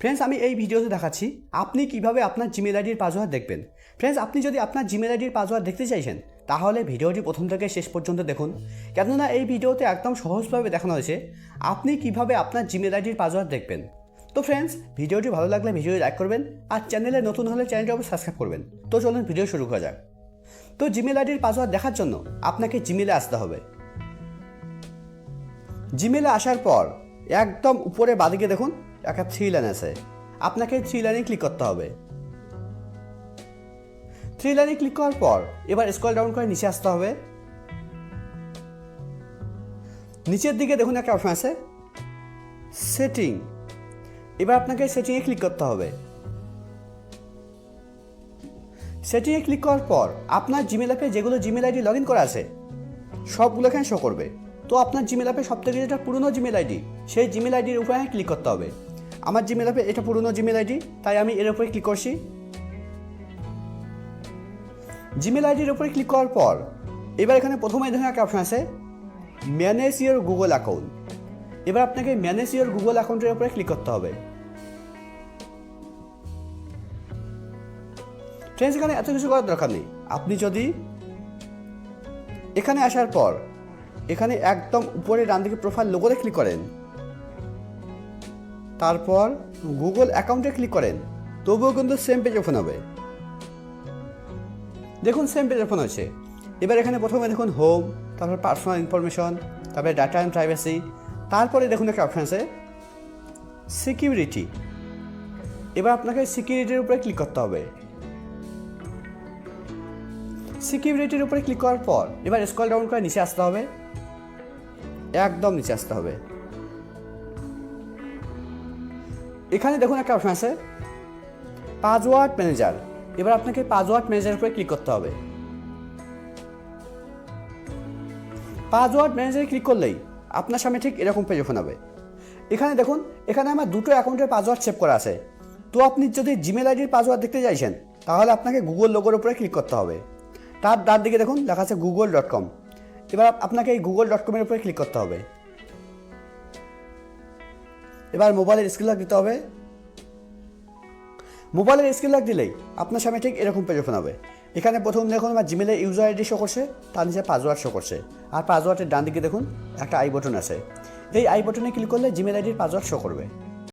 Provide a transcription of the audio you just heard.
Friends আমি এই ভিডিওতে দেখাচ্ছি আপনি কীভাবে আপনার জিমেল আইডির পাসওয়ার্ড দেখবেন। ফ্রেন্ডস আপনি যদি আপনার জিমেল আইডির পাসওয়ার্ড দেখতে চাইছেন, তাহলে ভিডিওটি প্রথম থেকে শেষ পর্যন্ত দেখুন। কেননা এই ভিডিওতে একদম সহজভাবে দেখানো হয়েছে আপনি কীভাবে আপনার জিমেল আইডির পাসওয়ার্ড দেখবেন। তো ফ্রেন্ডস ভিডিওটি ভালো লাগলে ভিডিও লাইক করবেন আর চ্যানেলে নতুন হলে চ্যানেলটি অবশ্যই সাবস্ক্রাইব করবেন। তো চলুন ভিডিও শুরু করা যাক। তো জিমেল আইডির পাসওয়ার্ড দেখার জন্য আপনাকে জিমেলে আসতে হবে। জিমেলে আসার পর একদম উপরে বাদিকে দেখুন একটা থ্রি লাইন আছে। আপনাকে থ্রি লাইনে ক্লিক করতে হবে। থ্রি লাইনে ক্লিক করার পর এবার স্ক্রল ডাউন করে নিচে আসতে হবে। নিচের দিকে দেখুন একটা অপশন আছে। সেটিং এবার আপনাকে সেটিংয়ে ক্লিক করতে হবে। সেটিংয়ে ক্লিক করার পর আপনার জিমেল অ্যাপে যেগুলো জিমেল আইডি লগ ইন করা আছে, সবগুলো এখানে শো করবে। তো আপনার জিমেল অ্যাপে সব থেকে যেটা পুরনো জিমেল আইডি সেই জিমেল আইডির উপরে ক্লিক করতে হবে। আমার জিমেল অ্যাপে এটা পুরনো জিমেল আইডি তাই আমি এর উপরে ক্লিক করছি। জিমেল আইডির উপরে ক্লিক করার পর, এবার এখানে প্রথমে দেখুন একটা অপশন আছে ম্যানেজ ইউর গুগল অ্যাকাউন্ট এবার আপনাকে ম্যানেজ ইউর গুগল অ্যাকাউন্টের উপরে ক্লিক করতে হবে। ফ্রেন্ডস এখানে এত কিছু করার দরকার নেই। আপনি যদি এখানে আসার পর, এখানে একদম উপরে ডান দিকে প্রোফাইল লোগোতে ক্লিক করেন তারপর গুগল অ্যাকাউন্টে ক্লিক করেন, তবুও কিন্তু সেম পেজ ওপেন হবে। দেখুন সেম পেজ ওপেন হয়েছে এবার এখানে প্রথমে দেখুন হোম তারপর পার্সোনাল ইনফরমেশন তারপরে ডাটা অ্যান্ড প্রাইভেসি তারপরে দেখুন একটা অপশান আছে সিকিউরিটি এবার আপনাকে সিকিউরিটির উপরে ক্লিক করতে হবে। সিকিউরিটির উপরে ক্লিক করার পর, এবার স্কল ডাউন করে নিচে আসতে হবে। একদম নিচে আসতে হবে। এখানে দেখুন একটা অপশন আছে পাসওয়ার্ড ম্যানেজার এবার আপনাকে পাসওয়ার্ড ম্যানেজার উপরে ক্লিক করতে হবে। পাসওয়ার্ড ম্যানেজারে ক্লিক করলেই আপনার সামনে ঠিক এরকম পেজ হবে। এখানে দেখুন, এখানে আমার দুটো অ্যাকাউন্টের পাসওয়ার্ড সেভ করা আছে। তো আপনি যদি জিমেল আইডির পাসওয়ার্ড দেখতে চাইছেন, তাহলে আপনাকে গুগল লোগোর উপরে ক্লিক করতে হবে। তার তার দিকে দেখুন, লেখা আছে গুগল ডট কম এবার আপনাকে এই গুগল ডট কমের উপরে ক্লিক করতে হবে। এবার মোবাইলের স্ক্রিন লক দিতে হবে। মোবাইলের স্ক্রিন লক দিলেই আপনার সামনে ঠিক এরকম পেজ ওপেন হবে। এখানে প্রথম দেখুন আমার জিমেলের ইউজার আইডি শো করছে, তার নিচে পাসওয়ার্ড শো করছে। আর পাসওয়ার্ডের ডান দিকে দেখুন একটা আই বটন আছে। এই আই বটনে ক্লিক করলে জিমেল আইডির পাসওয়ার্ড শো করবে।